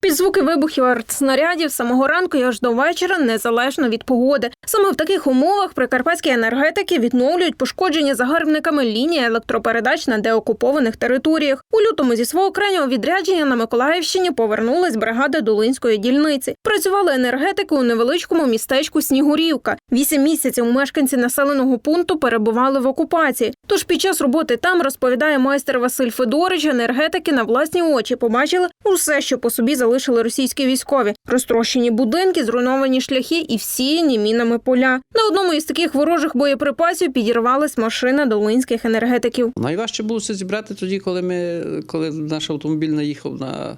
Під звуки вибухів артснарядів самого ранку і аж до вечора, незалежно від погоди. Саме в таких умовах прикарпатські енергетики відновлюють пошкодження загарбниками лінії електропередач на деокупованих територіях. У лютому зі свого крайнього відрядження на Миколаївщині повернулась бригада Долинської дільниці. Працювали енергетики у невеличкому містечку Снігурівка. Вісім місяців мешканці населеного пункту перебували в окупації. Тож під час роботи там розповідає майстер Василь Федорич, енергетики на власні очі побачили усе, що по собі залишили російські військові: розтрощені будинки, зруйновані шляхи і всіяні мінами поля. На одному із таких ворожих боєприпасів підірвалась машина долинських енергетиків. Найважче було це зібрати тоді, коли ми, коли наш автомобіль наїхав на,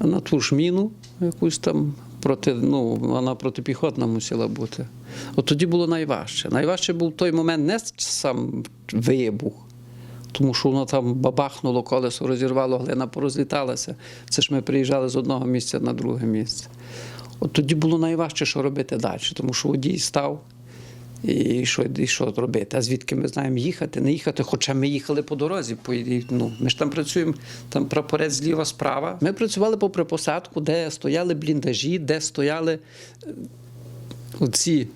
на ту ж міну, якусь там проти, ну, вона протипіхотна мусила бути. От тоді було найважче. Найважче був той момент не сам вибух, тому що воно там бабахнуло, колесо розірвало, глина порозліталася. Це ж ми приїжджали з одного місця на друге місце. От тоді було найважче, що робити далі, тому що водій став. І що, і що робити? А звідки ми знаємо їхати, не їхати? Хоча ми їхали по дорозі. По, ну, ми ж там працюємо, там прапорець зліва справа. Ми працювали попри посадку, де стояли бліндажі, де стояли е, оці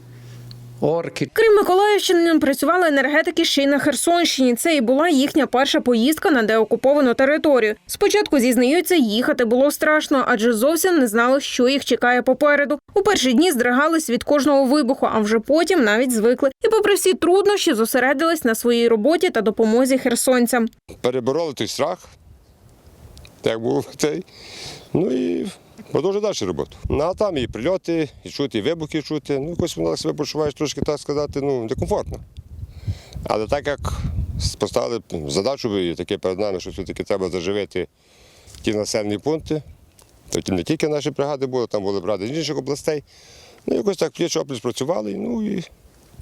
орки. Крім Миколаївщини, працювали енергетики ще й на Херсонщині. Це і була їхня перша поїздка на деокуповану територію. Спочатку зізнаються, їхати було страшно, адже зовсім не знали, що їх чекає попереду. У перші дні здригались від кожного вибуху, а вже потім навіть звикли. І, попри всі труднощі, зосередились на своїй роботі та допомозі херсонцям. перебороли той страх, як був цей. Ну і продовжує далі роботу. Ну, а там і прильоти, і чути, і вибухи чути. Ну, якось вона себе почуваєш трошки, так сказати, ну, некомфортно. Але так як поставили задачу і таке перед нами, що все-таки треба заживити ті населені пункти, то не тільки наші бригади були, там були бригади з інших областей. Ну, якось так пліч опліч працювали, ну і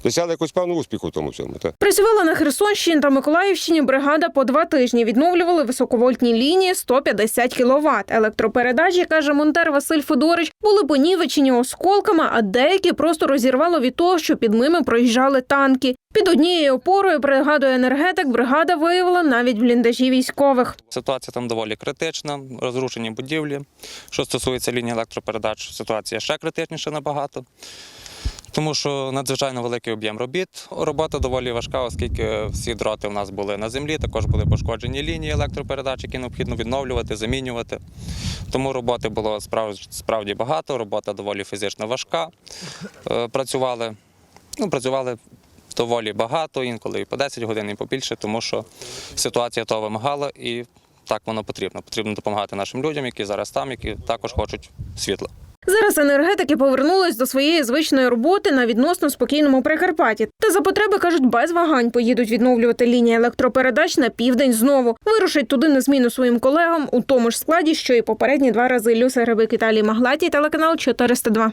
досягли якогось певного успіху в тому всьому. Так. Працювала на Херсонщині та Миколаївщині бригада по два тижні. Відновлювали високовольтні лінії 150 кВт. Електропередачі, каже монтер Василь Федорич, були понівечені осколками, а деякі просто розірвало від того, що під ними проїжджали танки. Під однією опорою, пригадує енергетик, бригада виявила навіть бліндажі військових. Ситуація там доволі критична, розрушені будівлі. Що стосується лінії електропередач, ситуація ще критичніша набагато. Тому що надзвичайно великий об'єм робіт. Робота доволі важка, оскільки всі дроти в нас були на землі, також були пошкоджені лінії електропередач, які необхідно відновлювати, замінювати. Тому роботи було справді, багато, робота доволі фізично важка. Е, Працювали, ну, працювали доволі багато, інколи і по 10 годин, і побільше, тому що ситуація того вимагала і так воно потрібно. Потрібно допомагати нашим людям, які зараз там, які також хочуть світла. Зараз енергетики повернулись до своєї звичної роботи на відносно спокійному Прикарпатті. Та за потреби кажуть, без вагань поїдуть відновлювати лінії електропередач на південь знову. Вирушать туди на зміну своїм колегам у тому ж складі, що і попередні два рази. Люся Гребик Італії Маглаті, телеканал 402.